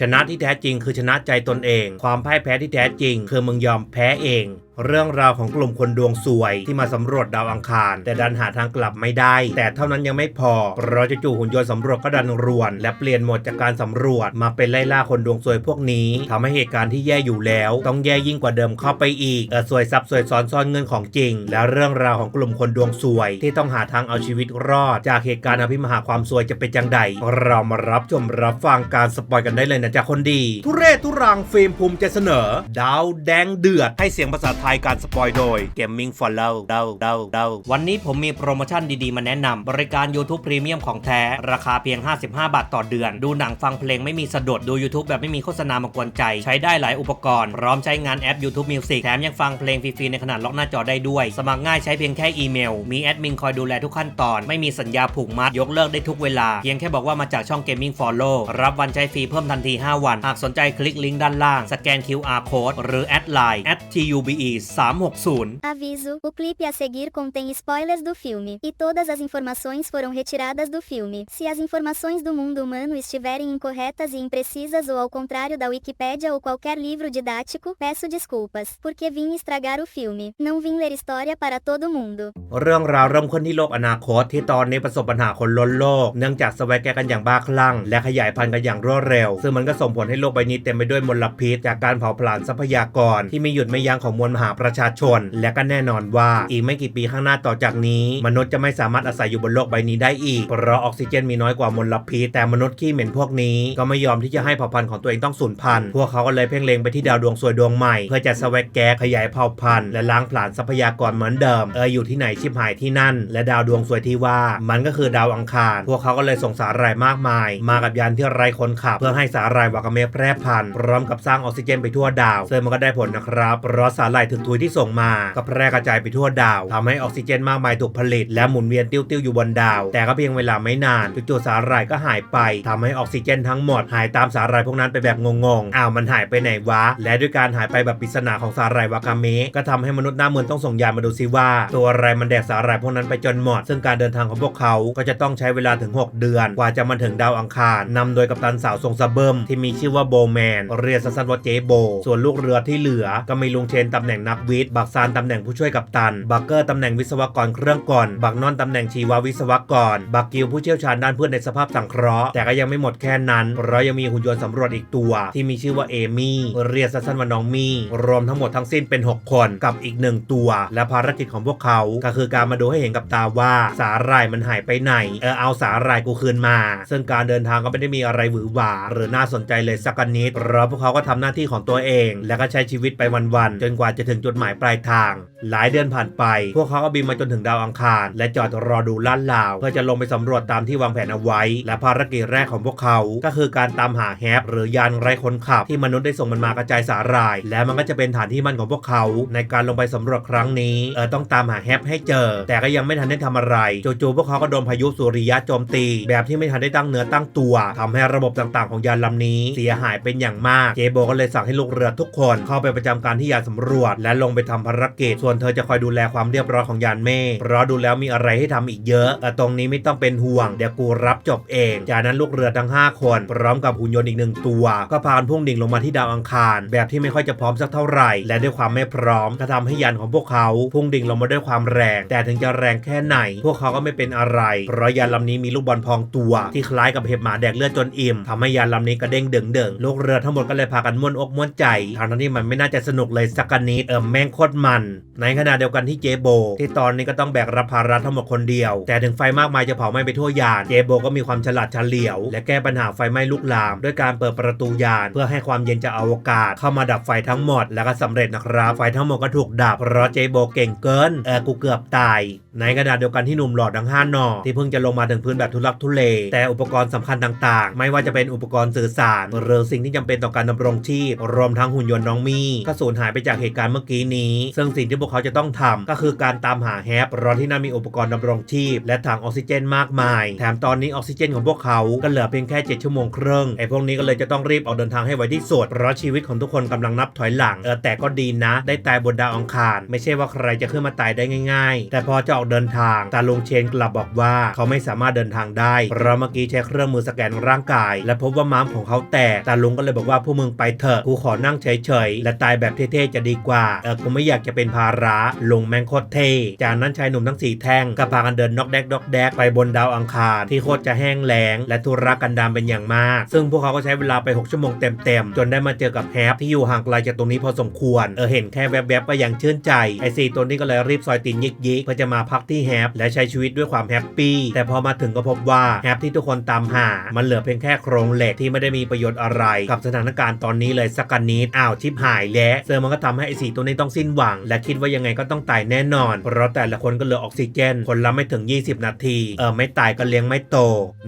ชนะที่แท้จริงคือชนะใจตนเอง ความพ่ายแพ้ที่แท้จริง คือมึงยอมแพ้เอง เรื่องราวของกลุ่มคนดวงสวยที่มาสำรวจดาวอังคาร แต่ดันหาทางกลับไม่ได้ แต่เท่านั้นยังไม่พอเพราะจู่ๆหุ่นยนต์สำรวจก็ดันรวน และเปลี่ยนโหมดจากการสำรวจมาเป็นไล่ล่าคนดวงสวยพวกนี้ทำให้เหตุการณ์ที่แย่อยู่แล้ว ต้องแย่ยิ่งกว่าเดิมเข้าไปอีกเออสวยซับสวยซ้อนซ่อนเงินของจริง และเรื่องราวของกลุ่มคนดวงสวย ที่ต้องหาทางเอาชีวิตรอด จากเหตุการณ์อภิมหาความสวยจะเป็นจังใดเรามารับชมรับฟังการสปอยกันได้เลยนะจ๊ะคนดี ทุเรศทุรังฟิล์มภูมิจะเสนอ ดาวแดงเดือดให้เสียงภาษาไทยการสปอยโดย Gaming for l o w เดาเดาเดาวันนี้ผมมีโปรโมชั่นดีๆ มาแนะนำบริการ YouTube Premium ของแท้ ราคาเพียง 55 บาทต่อเดือน ดูหนังฟังเพลงไม่มีสะดุดดู YouTube แบบไม่มีโฆษณามากวนใจ ใช้ได้หลายอุปกรณ์ พร้อมใช้งานแอป YouTube Music แถมยังฟังเพลงฟรีๆในขนาดล็อกหน้าจอได้ด้วย สมัครง่ายใช้เพียงแค่อีเมล มีแอดมินคอยดูแลทุกขั้นตอน ไม่มีสัญญาผูกมัดยกเลิกได้ทุกเวลา เพียงแค่บอกว่ามาจากช่อง Gaming Follow รับวันใช้ฟรีเพิ่มทันที 5 วัน หากสนใจคลิกลิงก์ด้านล่าง สแกน QR Code หรือแอดไลน์ @tube 360 Aviso: o clipe a seguir contém spoilers do filme, e todas as informações foram retiradas do filme. Se as informações do mundo humano estiverem incorretas e imprecisas ou ao contrário da Wikipédia ou qualquer livro didático, peço desculpas, porque vim estragar o filme. Não vim ler história para todo mundo. เรื่องราวเริ่มขึ้นที่โลกอนาคตที่ตอนนี้ประสบปัญหาคนล้นโลก เนื่องจากสแวกแกกันอย่างบ้าคลั่ง และขยายพันธุ์กันอย่างรวดเร็ว ซึ่งมันก็ส่งผลให้โลกใบนี้เต็มไปด้วยมลพิษจากการเผาผลาญทรัพยากร ที่ไม่หยุดไม่ยั้งของมวลมหา าประชาชน และก็แน่นอนว่าอีกไม่กี่ปีข้างหน้าต่อจากนี้ มนุษย์จะไม่สามารถอาศัยอยู่บนโลกใบนี้ได้อีก เพราะออกซิเจนมีน้อยกว่ามลพิษแต่มนุษย์ขี้เหม็นพวกนี้ก็ไม่ยอมที่จะให้เผ่าพันธุ์ของตัวเองต้องสูญพันธุ์พวกเขาก็เลยเพ่งเล็งไปที่ดาวดวงสวยดวงใหม่เพื่อจะสแวกแกกขยายเผ่าพันธุ์และล้างผลาญทรัพยากรเหมือนเดิมเอออยู่ที่ไหนชิบหายที่นั่น และดาวดวงสวยที่ว่า มันก็คือดาวอังคาร พวกเขาก็เลยส่งสารายมากมาย มากับยานที่ไร้คนขับ เพื่อให้สารายวากาเมะแพร่พันธุ์พร้อมกับสร้างออกซิเจนไปทั่วดาวซึ่งมันก็ได้ผลนะครับเพราะสารายถึงทุยที่ส่งมาก็แพร่กระจายไปทั่วดาวทำให้ออกซิเจนมากมายถูกผลิต และหมุนเวียนติ้วๆอยู่บนดาว แต่ก็เพียงเวลาไม่นานจู่ๆสาหร่ายก็หายไปทำให้ออกซิเจนทั้งหมดหายตามสาหร่ายพวกนั้นไปแบบงงๆอ้าวมันหายไปไหนวะ และด้วยการหายไปแบบปริศนาของสาหร่ายวากาเมะก็ทำให้มนุษย์หน้าเมืองต้องส่งยานมาดูซิว่า ตัวอะไรมันแดกสาหร่ายพวกนั้นไปจนหมด ซึ่งการเดินทางของพวกเขาก็จะต้องใช้เวลาถึง 6 เดือน กว่าจะมาถึงดาวอังคารนำโดยกัปตันสาวทรงสะเบิมที่มีชื่อว่าโบแมนเรียกสั้นๆว่าเจโบ ส่วนลูกเรือที่เหลือก็มีลุงเชนตำแหน่งนักวิทย์บักซานตำแหน่งผู้ช่วยกัปตัน บักเกอร์ตำแหน่งวิศวกรเครื่องกล บักนอนตำแหน่งชีววิศวกร บักกิวผู้เชี่ยวชาญด้านพืชในสภาพสังเคราะห์ แต่ก็ยังไม่หมดแค่นั้นเรายังมีหุ่นยนต์สำรวจอีกตัว ที่มีชื่อว่าเอมี่เรียกสั้นๆว่าน้องมี่รวมทั้งหมดทั้งสิ้นเป็น 6 คนกับอีกหนึ่งตัว และภารกิจของพวกเขา ก็คือการมาดูให้เห็นกับตาว่าสาหร่ายมันหายไปไหนเออเอาสาหร่ายกูคืนมา ซึ่งการเดินทางก็ไม่ได้มีอะไรหวือหวาหรือน่าสนใจเลยสักนิดเพราะพวกเขาก็ทำหน้าที่ของตัวเอง และก็ใช้ชีวิตไปวันๆจนกว่าจะถึงจุดหมายปลายทาง หลายเดือนผ่านไป พวกเขาก็บินมาจนถึงดาวอังคาร และจอดรอดูล้าดลาว เพื่อจะลงไปสำรวจตามที่วางแผนเอาไว้ และภารกิจแรกของพวกเขา ก็คือการตามหาแฮปหรือยานไร้คนขับ ที่มนุษย์ได้ส่งมันมากระจายสาหร่าย และมันก็จะเป็นฐานที่มั่นของพวกเขา ในการลงไปสำรวจครั้งนี้เออต้องตามหาแฮปให้เจอ แต่ก็ยังไม่ทันได้ทำอะไรจู่ๆพวกเขาก็โดนพายุสุริยะโจมตี แบบที่ไม่ทันได้ตั้งเนื้อตั้งตัวทำให้ระบบต่างๆ ของยานลำนี้ เสียหายเป็นอย่างมากเจโบก็เลยสั่งให้ลูกเรือทุกคนเข้าไปประจำการที่ยานสำรวจและลงไปทำภารกิจ ส่วนเธอจะคอยดูแลความเรียบร้อยของยานเมฆเพราะดูแล้วมีอะไรให้ทำอีกเยอะ แต่ตรงนี้ไม่ต้องเป็นห่วง เดี๋ยวกูรับจบเอง จากนั้นลูกเรือทั้ง 5 คน พร้อมกับหุ่นยนต์อีกหนึ่งตัว ก็พานพุ่งดิ่งลงมาที่ดาวอังคาร แบบที่ไม่ค่อยจะพร้อมสักเท่าไหร่ และด้วยความไม่พร้อมก็ทำให้ยานของพวกเขาพุ่งดิ่งลงมาด้วยความแรง แต่ถึงจะแรงแค่ไหน พวกเขาก็ไม่เป็นอะไร เพราะยานลำนี้มีลูกบอลพองตัว ที่คล้ายกับเห็บหมาแดกเลือดจนอิ่มทำให้ยานลำนี้กระเด้งเดึงๆลูกเรือทั้งหมดก็เลยพากันม่วนอกม่วนใจทางที่มันไม่น่าจะสนุกเลยสักนิดเออแม่งโคตรมัน ในขณะเดียวกันที่เจโบ ที่ตอนนี้ก็ต้องแบกรับภาระทั้งหมดคนเดียว แต่ถึงไฟมากมายจะเผาไหม้ไปทั่วยาน เจโบก็มีความฉลาดเฉลียว และแก้ปัญหาไฟไหม้ลุกลาม ด้วยการเปิดประตูยาน เพื่อให้ความเย็นจากอวกาศ เข้ามาดับไฟทั้งหมด แล้วก็สำเร็จนะครับไฟทั้งหมดก็ถูกดับเพราะเจโบเก่งเกินเออกูเกือบตาย ในขณะดาษเดียวกันที่หนุ่มหล่อทั้งห้าหนอที่เพิ่งจะลงมาถึงพื้นแบบทุลักทุเล แต่อุปกรณ์สำคัญต่างๆ ไม่ว่าจะเป็นอุปกรณ์สื่อสาร หรือสิ่งที่จำเป็นต่อการดำรงชีพ รวมทั้งหุ่นยนต์น้องมี่ก็สูญหายไปจากเหตุการณ์เมื่อกี้นี้ ซึ่งสิ่งที่พวกเขาจะต้องทำก็คือการตามหาแฮปราะที่นั่นมีอุปกรณ์ดำรงชีพ และถังออกซิเจนมากมาย แถมตอนนี้ออกซิเจนของพวกเขาก็เหลือเพียงแค่7ชั่วโมงครึ่งไอ้พวกนี้ก็เลยจะต้องรีบออกเดินทางให้ไวที่สุดเพราะชีวิตของทุกคนกำลังนับถอยหลังเออแต่ก็ดีนะ ได้ตายบนดาวอังคาร ไม่ใช่ว่าใครจะขึ้นมาตายได้ง่าย ๆ แต่พอจะออกเดินทาง แต่ลุงเชนกลับบอกว่าเขาไม่สามารถเดินทางได้เพราะเมื่อกี้ใช้เครื่องมือสแกนร่างกาย และพบว่าม้ามของเขาแตก แต่ลุงก็เลยบอกว่าพวกมึงไปเถอะกูขอนั่งเฉยๆ และตายแบบเท่ๆจะดีกว่าเออกูไม่อยากจะเป็นภาระลุงแมงโคตรเท่จากนั้นชายหนุ่มทั้งสี่แท่งก็พากันเดินนอกแดกดอกแดกไปบนดาวอังคารที่โคตรจะแห้งแล้ง และทุรกันดารเป็นอย่างมาก ซึ่งพวกเขาก็ใช้เวลาไป 6 ชั่วโมงเต็มๆจนได้มาเจอกับแฮปที่อยู่ห่างไกลจากตรงนี้พอสมควรเออเห็นแค่แวบๆก็ยังชื่นใจไอซีตัวนี้ก็เลยรีบซอยตีนยิกๆเพื่อจะมาพกที่แฮปและใช้ชีวิตด้วยความแฮปปี้แต่พอมาถึงก็พบว่าแฮปที่ทุกคนตามหา มันเหลือเพียงแค่โครงเหล็กที่ไม่ได้มีประโยชน์อะไร กับสถานการณ์ตอนนี้เลยสักกันนิดอ้าวชิบหายแล้วเซอร์มันก็ทำให้ไอซีตัวนี้ต้องสิ้นหวัง และคิดว่ายังไงก็ต้องตายแน่นอน เพราะแต่ละคนก็เหลือออกซิเจน คนละไม่ถึง 20 นาที เออไม่ตายก็เลี้ยงไม่โต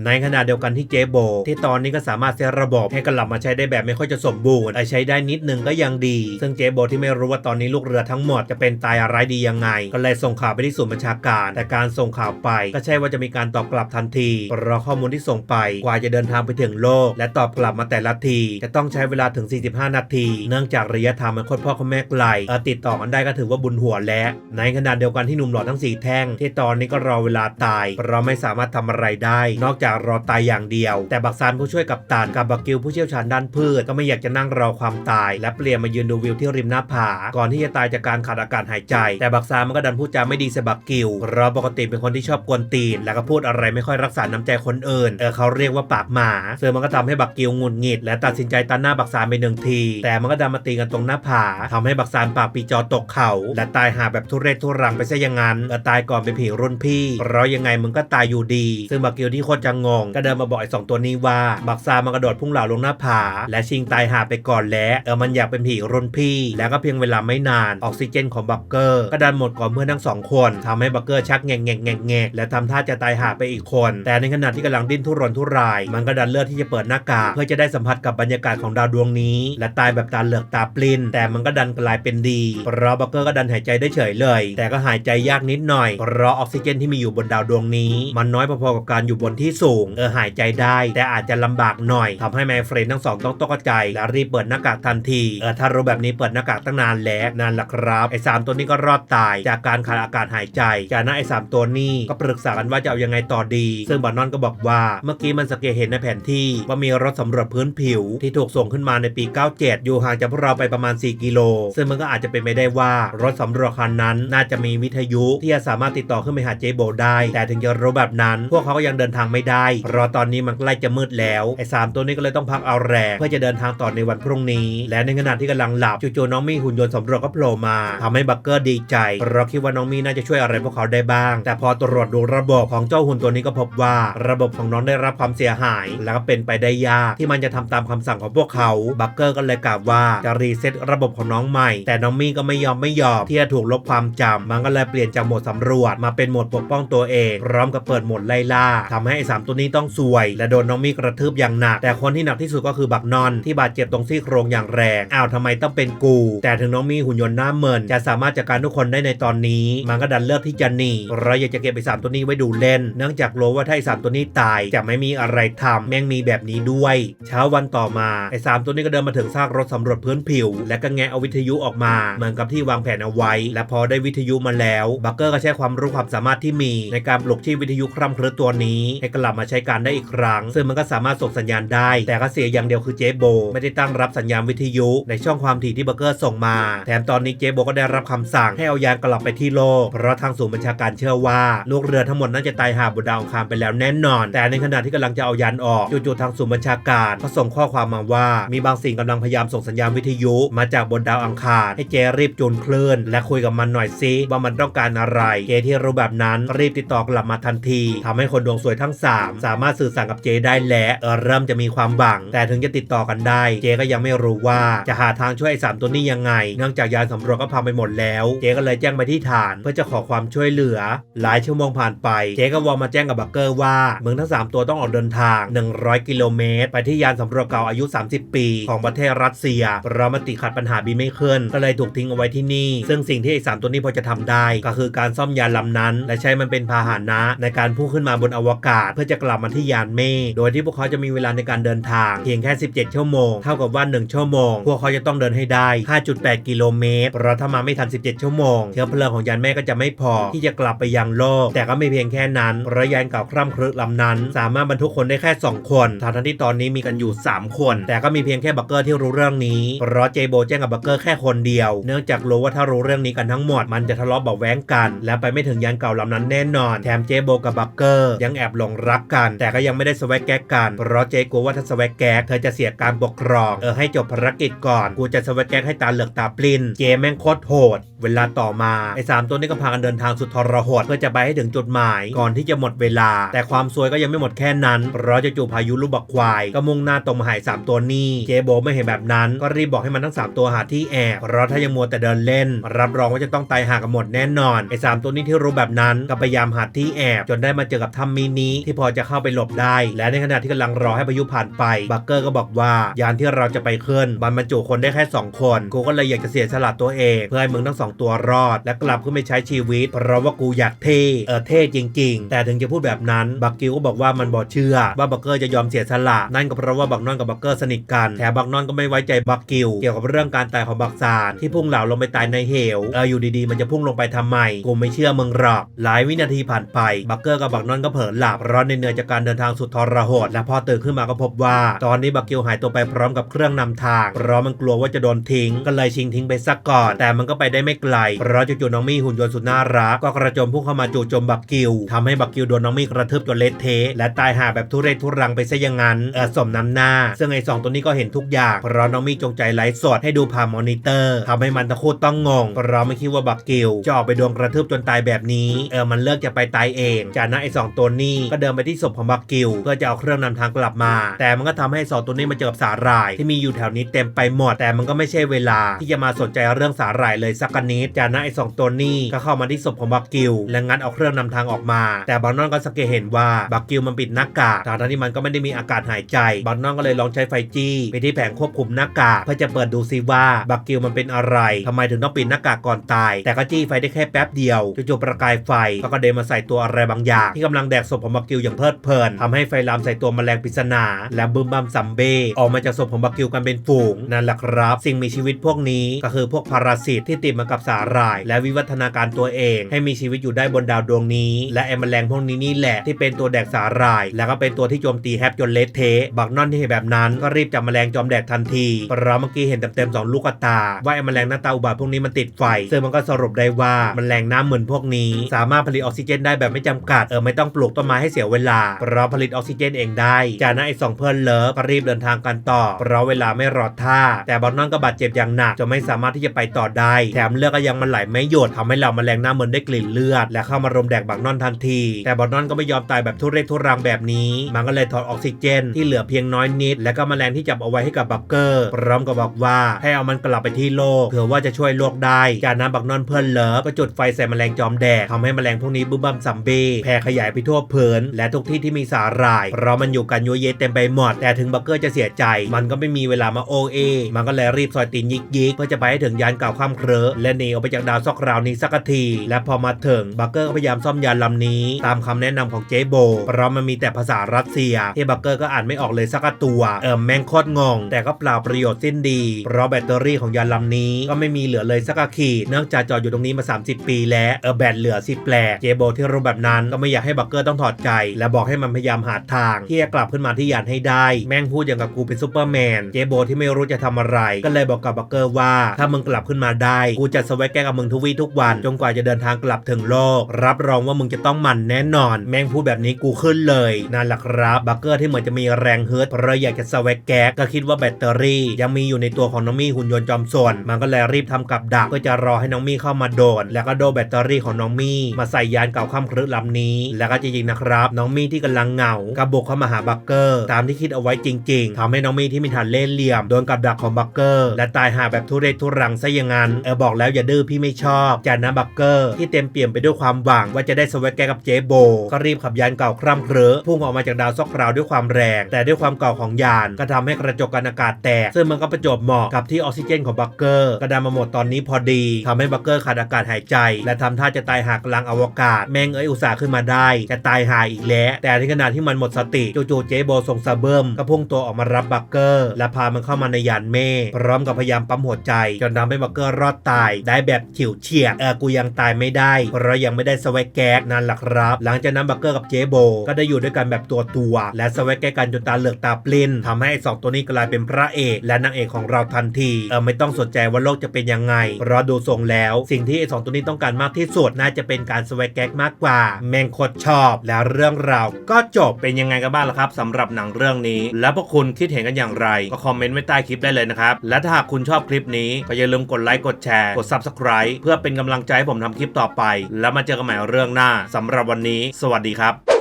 ในขณะเดียวกันที่เจโบ ที่ตอนนี้ก็สามารถเซตระบบให้กลับมาใช้ได้แบบไม่ค่อยจะสมบูรณ์ไอใช้ได้นิดนึงก็ยังดี ซึ่งเจโบที่ไม่รู้ว่าตอนนี้ลูกเรือทั้งหมดจะเป็นตายอะไรดียังไง ก็เลยส่งข่าวไปที่ศูนย์บัญชาการ แต่การส่งข่าวไปก็ใช่ว่าจะมีการตอบกลับทันทีเพราะข้อมูลที่ส่งไปกว่าจะเดินทางไปถึงโลก และตอบกลับมาแต่ละที จะต้องใช้เวลาถึง 45 นาที เนื่องจากระยะทางมันโคตรพ่อคตรแม่ไกลเออติดต่อกันได้ก็ถือว่าบุญหัวแล้ว ในขณะเดียวกันที่หนุ่มหล่อทั้งสี่แท่ง ที่ตอนนี้ก็รอเวลาตายเราไม่สามารถทำอะไรได้ นอกจากรอตายอย่างเดียว แต่บักซานผู้ช่วยกับตานกับบักกิวผู้เชี่ยวชาญด้านพืชก็ไม่อยากจะนั่งรอความตาย และเปลี่ยนมายืนดูวิวที่ริมหน้าผาก่อนที่จะตายจากการขาดอากาศหายใจ แต่บักซานมันก็ดันพูดจาไม่ดีใส่บักกิวเราปกติเป็นคนที่ชอบกวนตีน แล้วก็พูดอะไรไม่ค่อยรักษาน้ำใจคนอื่น เออเขาเรียกว่าปากหมาเซอร์มันก็ทำให้บักกิวงุดหงิด และตัดสินใจตันหน้าบักซานไปหนึ่งที แต่มันก็ดันมาตีกันตรงหน้าผาทำให้บักซานปากปีจอตกเขา และตายหาแบบทุเรศทุรังไปซะอย่างนั้นเออตายก่อนเป็นผีรุ่นพี่เรายังไงมึงก็ตายอยู่ดี ซึ่งบักกิวที่โคตรจะงงก็เดินมาบอกไอ้สองตัวนี้ว่าบักซานมันกระโดดพุ่งเหล่าลงหน้าผา และชิงตายหาไปก่อนแล้วเออมันอยากเป็นผีรุ่นพี่ แล้วก็เพียงเวลาไม่นานออกซิเจนของบักเกอร์ก็ดันหมดก่อนเพื่อนทั้งสองคนทำให้บักเกอร์ชักแงงแงงแงงแงงและทำท่าจะตายหาไปอีกคน แต่ในขณะที่กำลังดิ้นทุรนทุราย มันก็ดันเลือกที่จะเปิดหน้ากากเพื่อจะได้สัมผัสกับบรรยากาศของดาวดวงนี้ และตายแบบตาเหลือกตาปลิ้น แต่มันก็ดันกลายเป็นดีเพราะบักเกอร์ก็ดันหายใจได้เฉยเลย แต่ก็หายใจยากนิดหน่อยเพราะออกซิเจนที่มีอยู่บนดาวดวงนี้ มันน้อยพอๆกับการอยู่บนที่สูงเออหายใจได้ แต่อาจจะลำบากหน่อยทำให้แมเฟรนทั้งสองต้องตกใจและรีบเปิดหน้ากากทันทีเออถ้ารู้แบบนี้เปิดหน้ากากตั้งนานแล้วนั่นแหละครับไอ้สามตัวนี้ก็รอดตายจากการขาดอากาศหายใจจากนั้นไอ้สามตัวนี้ก็ปรึกษากันว่าจะเอายังไงต่อดี ซึ่งบานนอนก็บอกว่าเมื่อกี้มันสังเกตเห็นในแผนที่ว่ามีรถสำรวจพื้นผิว ที่ถูกส่งขึ้นมาในปี 97 อยู่ห่างจากพวกเราไปประมาณ 4 กิโล ซึ่งมันก็อาจจะเป็นไปได้ว่ารถสำรวจคันนั้น น่าจะมีวิทยุที่จะสามารถติดต่อขึ้นไปหาเจโบได้ แต่ถึงจะรู้แบบนั้น พวกเขาก็ยังเดินทางไม่ได้เพราะตอนนี้มันใกล้จะมืดแล้วไอ้สามตัวนี้ก็เลยต้องพักเอาแรงเพื่อจะเดินทางต่อในวันพรุ่งนี้ และในขณะที่กำลังหลับจู่ๆน้องมี่หุ่นยนต์สำรวจก็โผล่มาทำให้บักเกอร์ดีใจเพราะคิดว่าน้องมีน่าจะช่วยอะไรพวกเขาได้บ้าง แต่พอตรวจดูระบบของเจ้าหุ่นตัวนี้ก็พบว่า ระบบของน้องได้รับความเสียหาย แล้วก็เป็นไปได้ยากที่มันจะทำตามคำสั่งของพวกเขาบักเกอร์ก็เลยกล่าวว่าจะรีเซ็ตระบบของน้องใหม่ แต่น้องมี่ก็ไม่ยอมไม่ยอมที่จะถูกลบความจำมันก็เลยเปลี่ยนจากโหมดสำรวจมาเป็นโหมดปกป้องตัวเองพร้อมกับเปิดโหมดไล่ล่าทำให้ไอ้สามตัวนี้ต้องซวย และโดนน้องมี่กระทืบอย่างหนัก แต่คนที่หนักที่สุดก็คือบักนอนที่บาดเจ็บตรงซี่โครงอย่างแรงอ้าวทำไมต้องเป็นกู แต่ถึงน้องมี่หุ่นยนต์หน้าเมินจะสามารถจัดการทุกคนได้ในตอนนี้ มันก็ดันเลือกที่จะหนีเราอยากจะเก็บไอ้สามตัวนี้ไว้ดูเล่น เนื่องจากรู้ว่าถ้าไอ้สามตัวนี้ตายจะไม่มีอะไรทำแม่งมีแบบนี้ด้วย เช้าวันต่อมาไอ้สามตัวนี้ก็เดินมาถึงซากรถสำรวจพื้นผิว และก็แงะเอาวิทยุออกมา เหมือนกับที่วางแผนเอาไว้ และพอได้วิทยุมาแล้วบักเกอร์ก็ใช้ความรู้ความสามารถที่มี ในการปลุกที่วิทยุคร่ำครึตัวนี้ ให้กลับมาใช้การได้อีกครั้ง ซึ่งมันก็สามารถส่งสัญญาณได้ แต่ก็เสียอย่างเดียวคือเจโบ ไม่ได้ตั้งรับสัญญาณวิทยุในช่องความถี่ที่บักเกอร์ส่งมา แถมตอนนี้เจโบก็ได้รับคำสั่งให้เอายานกลับไปที่โลกเพราะทางศูนย์บัญชาการเชื่อว่าลูกเรือทั้งหมดน่าจะตายหาบนดาวอังคารไปแล้วแน่นอน แต่ในขณะที่กำลังจะเอายานออกจู่ๆทางศูนย์บัญชาการก็ส่งข้อความมาว่า มีบางสิ่งกำลังพยายามส่งสัญญาณวิทยุมาจากบนดาวอังคารให้เจรีบจูนคลื่นและคุยกับมันหน่อยซิว่ามันต้องการอะไร เจที่รู้แบบนั้นรีบติดต่อกลับมาทันทีทำให้คนดวงสวยทั้ง 3 สามารถสื่อสารกับเจได้และเออเริ่มจะมีความหวัง แต่ถึงจะติดต่อกันได้ เจก็ยังไม่รู้ว่าจะหาทางช่วยไอ้สามตัวนี้ยังไงเนื่องจากยานสำรวจก็พังไปหมดแล้ว เจก็เลยแจ้งไปที่ฐานเพื่อจะขอความช่วยเหลือ หลายชั่วโมงผ่านไปเจก็วอลมาแจ้งกับบักเกอร์ว่าเมึงทั้ง 3 ตัวต้องออกเดินทาง 100 กิโลเมตร ไปที่ยานสำรวจเก่าอายุ 30 ปี ของประเทศรัสเซียเพราะมันติดขัดปัญหาบินไม่ขึ้น ก็เลยถูกทิ้งเอาไว้ที่นี่ ซึ่งสิ่งที่ไอ้สามตัวนี้พอจะทำได้ ก็คือการซ่อมยานลำนั้น และใช้มันเป็นพาหนะ ในการพุ่งขึ้นมาบนอวกาศ เพื่อจะกลับมาที่ยานเมฆโดยที่พวกเขาจะมีเวลาในการเดินทางเพียงแค่ 17 ชั่วโมง เท่ากับว่า 1 ชั่วโมง พวกเขาจะต้องเดินให้ได้ 5.8 กิโลเมตรเพราะถ้ามาไม่ทัน 17 ชั่วโมงเชื้อเพลิงของยานแม่ก็จะไม่พอที่จะกลับไปยังโลก แต่ก็ไม่เพียงแค่นั้นระยานเก่าคร่ำครึลำนั้น สามารถบรรทุกคนได้แค่ 2 คนทั้งที่ตอนนี้มีกันอยู่ 3 คน แต่ก็มีเพียงแค่บักเกอร์ที่รู้เรื่องนี้เพราะเจโบแจ้งกับบักเกอร์แค่คนเดียว เนื่องจากรู้ว่าถ้ารู้เรื่องนี้กันทั้งหมดมันจะทะเลาะเบาแว้งกัน และไปไม่ถึงยานเก่าลำนั้นแน่นอน แถมเจโบกับบักเกอร์ยังแอบหลงรักกัน แต่ก็ยังไม่ได้สวกแก๊กกันเพราะเจกลัวว่าถ้าสวกแก๊กเธอจะเสียการปกครองเออให้จบภารกิจก่อนกูจะสวกแก๊กให้ตาเหลือกตาปลินเจแม่งโคตรโหด เวลาต่อมาไอ้สามตัวนี้ก็พากันเดินทางสุดทรหดเพื่อจะไปให้ถึงจุดหมายก่อนที่จะหมดเวลา แต่ความซวยก็ยังไม่หมดแค่นั้นเพราะจะจู่พายุลูกบักควาย ก็มุ่งหน้าตรงมาหายสามตัวนี้เจโบไม่เห็นแบบนั้น ก็รีบบอกให้มันทั้งสามตัวหาที่แอบเพราะถ้ายังมัวแต่เดินเล่น รับรองว่าจะต้องตายหากันหมดแน่นอนไอ้สามตัวนี้ที่รู้แบบนั้นก็พยายามหาที่แอบจนได้มาเจอกับถ้ำมินิที่พอจะเข้าไปหลบได้ และในขณะที่กำลังรอให้พายุผ่านไปบักเกอร์ก็บอกว่ายานที่เราจะไปขึ้นมันบรรจุคนได้แค่สองคนกูก็เลยอยากจะเสียสละตัวเองเพื่อให้มึงทั้งสองตัวรอด และกลับขึ้นไปใช้ชีวิต เพราะว่ากูอยากเท่เออเท่จริง ๆ แต่ถึงจะพูดแบบนั้นบักกิวก็บอกว่ามันบอกเชื่อ ว่าบักเกอร์จะยอมเสียสละ นั่นก็เพราะว่าบักนอนกับบักเกอร์สนิทกันแถมบักนอนก็ไม่ไว้ใจบักกิวเกี่ยวกับเรื่องการตายของบักซานที่พุ่งเหล่าลงไปตายในเหวเอออยู่ดีๆ มันจะพุ่งลงไปทำไมกูไม่เชื่อมึงหรอกหลายวินาทีผ่านไปบักเกอร์กับบักนอนก็เผลอหลับร้อนเหนื่อยจากการเดินทางสุดทรหด และพอตื่นขึ้นมาก็พบว่า ตอนนี้บักกิวหายตัวไปพร้อมกับเครื่องนำทางเพราะมันกลัวว่าจะโดนทิ้งก็เลยชิงทิ้งไปซะก่อน แต่มันก็ไปได้ไม่ไกลเพราะจู่ๆน้องมี่หุ่นยนต์สุดน่ารัก ก็กระโจมพุ่งเข้ามาจู่โจมบักกิวทำให้บักกิวโดนน้องมี่กระทืบจนเละเทะและตายหาแบบทุเรศทุรังไปซะอย่างนั้นเออสมน้ำหน้า ซึ่งไอ้สองตัวนี้ก็เห็นทุกอย่างเพราะน้องมี่จงใจไลฟ์สดให้ดูผ่านมอนิเตอร์ทำให้มันตะโคตรต้องงงเพราะไม่คิดว่าบักกิวจะออกไปโดนกระทืบจนตายแบบนี้เออมันเลือกจะไปตายเอง จากนั้นไอ้สองตัวนี้ก็เดินไปที่ศพของบักกิวเพื่อจะเอาเครื่องนำทางกลับมา แต่มันก็ทำให้สองตัวนี้มาเจอกับสาหร่าย ที่มีอยู่แถวนี้เต็มไปหมดแต่มันก็ไม่ใช่เวลาที่จะมาสนใจเรื่องสาหร่ายเลยสักนิดจากนั้นไอ้สองตัวนี้ก็เข้ามาที่ศพของบักกิวและงัดเอาเครื่องนำทางออกมา แต่บางนอนก็สังเกตเห็นว่าบักกิวมันปิดหน้ากากทางที่มันก็ไม่ได้มีอากาศหายใจบางนอนก็เลยลองใช้ไฟจี้ไปที่แผงควบคุมหน้ากากเพื่อจะเปิดดูซิว่าบักกิวมันเป็นอะไรทำไมถึงต้องปิดหน้ากากก่อนตาย แต่ก็จี้ไฟได้แค่แป๊บเดียวจู่ๆประกายไฟก็กระเด็นมาใส่ตัวอะไรบางอย่าง ที่กำลังแดกศพของบักกิวอย่างเพลิดเพลินทำให้ไฟลามใส่ตัวแมลงปริศนาและบึมบัมซัมเบออกมาจากศพของบักกิวกันเป็นฝูงนั่นแหละครับ สิ่งมีชีวิตพวกนี้ก็คือพวกพาราสิตที่ติดมากับสาหร่าย และวิวัฒนาการตัวเอง ให้มีชีวิตอยู่ได้บนดาวดวงนี้ และไอ้แมลงพวกนี้นี่แหละที่เป็นตัวแดกสาหร่าย แล้วก็เป็นตัวที่โจมตีแฮปจนเละเทะบักนอนที่เห็นแบบนั้นก็รีบจับแมลงจอมแดกทันทีเพราะเมื่อกี้เห็นเต็มๆสองลูกตา ว่าไอ้แมลงหน้าตาอุบาทพวกนี้มันติดไฟ ซึ่งมันก็สรุปได้ว่าแมลงน้ำเหมือนพวกนี้ สามารถผลิตออกซิเจนได้แบบไม่จำกัดเออไม่ต้องปลูกต้นไม้ให้เสียเวลาเพราะผลิตออกซิเจนเองได้จากนั้นไอ้สองเพื่อนเลิฟก็รีบเดินทางกันต่อเพราะเวลาไม่รอท่า แต่บอลนอนก็บาดเจ็บอย่างหนักจนไม่สามารถที่จะไปต่อได้แถมเลือดก็ยังมันไหลไม่หยุดทำให้เหล่าแมลงหน้าเหมือนได้กลิ่นเลือด และเข้ามารมแดกบักนอนทันที แต่บอลนอนก็ไม่ยอมตายแบบทุเรศทุรังแบบนี้ มันก็เลยถอดออกซิเจน ที่เหลือเพียงน้อยนิด และก็แมลงที่จับเอาไว้ให้กับบักเกอร์พร้อมกับบอกว่าให้เอามันกลับไปที่โลกเผื่อว่าจะช่วยโลกได้จากนั้นบักนอนเพื่อนเลิฟก็จุดไฟใส่แมลงจอมแดกทำให้แมลงพวกนี้บึ้มบั่มซัมเบ้แผ่ขยายไปทั่วพื้นและทุกที่ที่มีสาหร่ายเพราะมันอยู่กันยัวเยเต็มไปหมดแต่ถึงบักเกอร์จะเสียใจ มันก็ไม่มีเวลามาโอเอมันก็เลยรีบซอยตีนยิกยิกเพื่อจะไปให้ถึงยานเก่าข้ามเครอและนีออกไปจากดาวซอกราวนี้สักที และพอมาถึงบักเกอร์ก็พยายามซ่อมยานลำนี้ ตามคำแนะนำของเจ๊โบ เพราะมันมีแต่ภาษารัสเซียที่บักเกอร์ก็อ่านไม่ออกเลยสักตัวเอิมแม่งโคตรงง แต่ก็เปล่าประโยชน์สิ้นดี เพราะแบตเตอรี่ของยานลำนี้ก็ไม่มีเหลือเลยสักขีดเนื่องจากจอดอยู่ตรงนี้มา 30 ปีแล้วเออแบตเหลือสิแปลกเจโบที่รู้แบบนั้นก็ไม่อยากให้บักเกอร์ต้องถอดใจ และบอกให้มันพยายามหาทางที่จะกลับขึ้นมาที่ยานให้ได้ แม่งพูดอย่างกับกูเป็นซูเปอร์แมนเจโบที่ไม่รู้จะทำอะไร ก็เลยบอกกับบักเกอร์ว่า ถ้ามึงกลับขึ้นมาได้กูจะสวัสแกกับมึงทุกวี่ทุกวัน จนกว่าจะเดินทางกลับถึงโลก รับรองว่ามึงจะต้องมันแน่นอน แม่งพูดแบบนี้กูขึ้นเลยนั่นแหละครับบักเกอร์ที่เหมือนจะมีแรงเฮิร์ตเพราะอยากจะสวัสแกก็คิดว่าแบตเตอรี่ ยังมีอยู่ในตัวของน้องมี่หุ่นยนต์จอมส่วนมันก็เลยรีบทำกับดักเพื่อจะรอให้น้องมี่เข้ามาโดน แล้วก็โดนแบตเตอรี่ของน้องมี่มาใส่ยานเก่าข้ามครึลำนี้ แล้วก็จริงๆนะครับ น้องมี่ที่กำลังเหงากระบุกเข้ามาหาบักเกอร์ ตามที่คิดเอาไว้จริง ๆทำให้น้องมี่ที่มีฐานเล่ห์เหลี่ยมโดนกับดักของบักเกอร์และตายหาแบบทุเรศทุรังซะอย่างนั้นเออบอกแล้วอย่าดื้อพี่ไม่ชอบ จากนั้นบักเกอร์ ที่เต็มเปี่ยมไปด้วยความหวังว่าจะได้สวัสแกกับเจโบ ก็รีบขับยานเก่าคร่ำเครือพุ่งออกมาจากดาวซอกราวด้วยความแรง แต่ด้วยความเก่าของยานก็ทำให้กระจกกันอากาศแตก ซึ่งมันก็ประจบเหมาะกับที่ออกซิเจนของบักเกอร์กระดานมาหมดตอนนี้พอดีทำให้บักเกอร์ขาดอากาศหายใจ และทำท่าจะตายหากกลางอวกาศ แม่งเอ้ยอุตส่าห์ขึ้นมาได้ จะตายหายอีกแล้ว แต่ในขณะที่มันหมดสติจู่ๆเจโบส่งซาเบิมก็พุ่งตัวออกมารับบักเกอร์และพามันเข้ามาในยานเมฆพร้อมกับพยายามปั๊มหัวใจจนทำให้บักเกอร์รอดตายได้แบบฉิวเฉียดเออกูยังตายไม่ได้เพราะยังไม่ได้สวักแก๊กนั่นแหละครับ หลังจากนั้นบักเกอร์กับเจโบ ก็ได้อยู่ด้วยกันแบบตัวตัว และสวักแก๊กกันจนตาเหลือกตาปลิ้นทำให้ไอ้สองตัวนี้กลายเป็นพระเอกและนางเอกของเราทันทีเออไม่ต้องสนใจว่าโลกจะเป็นยังไงเพราะดูทรงแล้ว สิ่งที่ไอ้สองตัวนี้ต้องการมากที่สุดน่าจะเป็นการสวักแก๊กมากกว่า แมงคตรชอบแล้วเรื่องราวก็จบเป็นยังไงกันบ้างล่ะครับสำหรับหนังเรื่องนี้ แล้วพวกคุณคิดเห็นกันอย่างไร ก็คอมเมนต์ไว้ใต้คลิปได้เลยนะครับและถ้าหากคุณชอบคลิปนี้ก็อย่าลืมกดไลค์กดแชร์กด Subscribe เพื่อเป็นกำลังใจให้ผมทำคลิปต่อไป แล้วมาเจอกันใหม่เรื่องหน้าสำหรับวันนี้ สวัสดีครับ